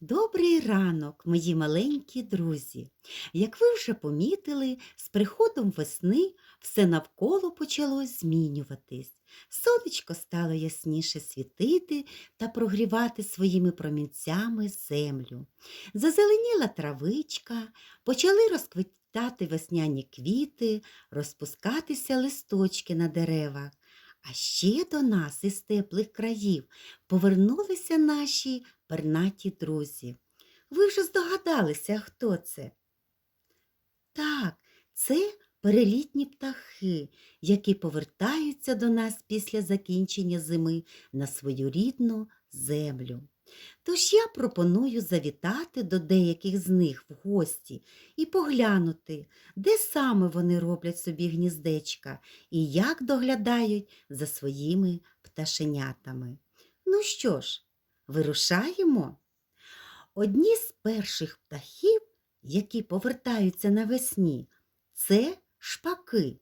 Добрий ранок, мої маленькі друзі. Як ви вже помітили, з приходом весни все навколо почало змінюватись. Сонечко стало ясніше світити та прогрівати своїми промінцями землю. Зазеленіла травичка, почали розквітати весняні квіти, розпускатися листочки на деревах. А ще до нас із теплих країв повернулися наші пернаті друзі. Ви вже здогадалися, хто це? Так, це перелітні птахи, які повертаються до нас після закінчення зими на свою рідну землю. Тож я пропоную завітати до деяких з них в гості і поглянути, де саме вони роблять собі гніздечка і як доглядають за своїми пташенятами. Ну що ж, вирушаємо? Одні з перших птахів, які повертаються навесні, це шпаки.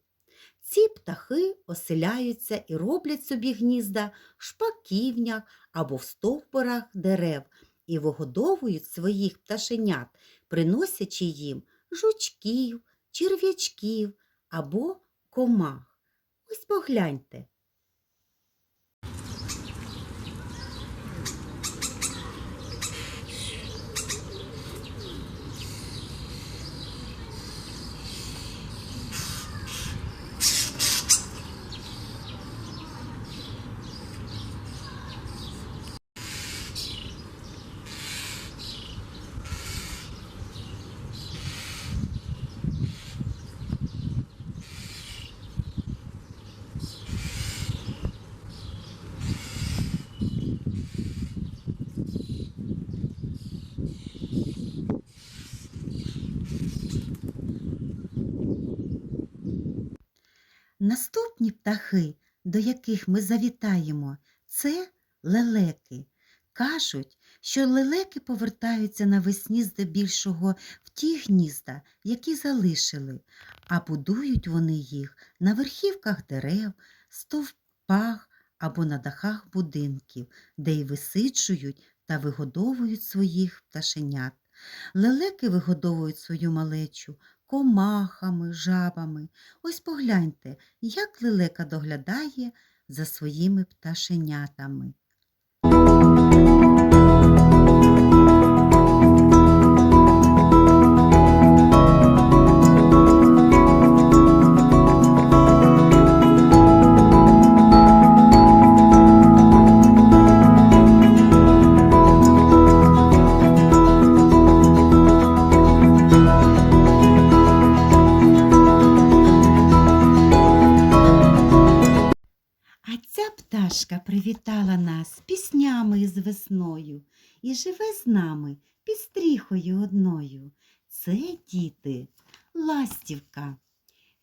Ці птахи оселяються і роблять собі гнізда в шпаківнях або в стовбурах дерев і вигодовують своїх пташенят, приносячи їм жучків, черв'ячків або комах. Ось погляньте. Наступні птахи, до яких ми завітаємо, це лелеки. Кажуть, що лелеки повертаються навесні здебільшого в ті гнізда, які залишили, а будують вони їх на верхівках дерев, стовпах або на дахах будинків, де й висиджують та вигодовують своїх пташенят. Лелеки вигодовують свою малечу комахами, жабами. Ось погляньте, як лелека доглядає за своїми пташенятами. Пташка привітала нас піснями із весною і живе з нами під стріхою одною. Це діти, ластівка.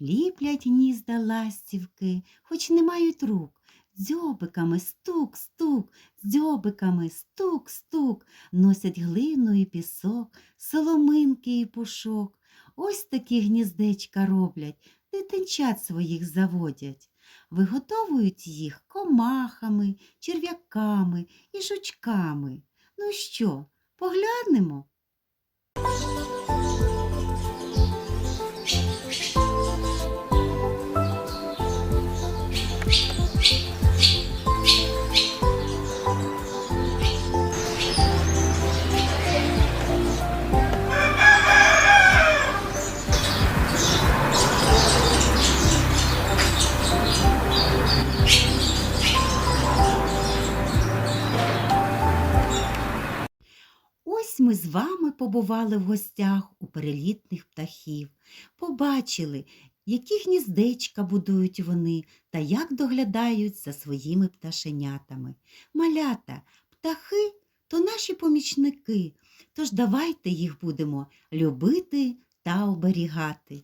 Ліплять гнізда ластівки, хоч не мають рук. Дзьобиками стук-стук, дзьобиками стук-стук, носять глину і пісок, соломинки і пушок. Ось такі гніздечка роблять, дитинчат своїх заводять. Виготовують їх комахами, черв'яками і жучками. Ну що, поглянемо? З вами побували в гостях у перелітних птахів, побачили, які гніздечка будують вони та як доглядають за своїми пташенятами. Малята, птахи то наші помічники, тож давайте їх будемо любити та оберігати.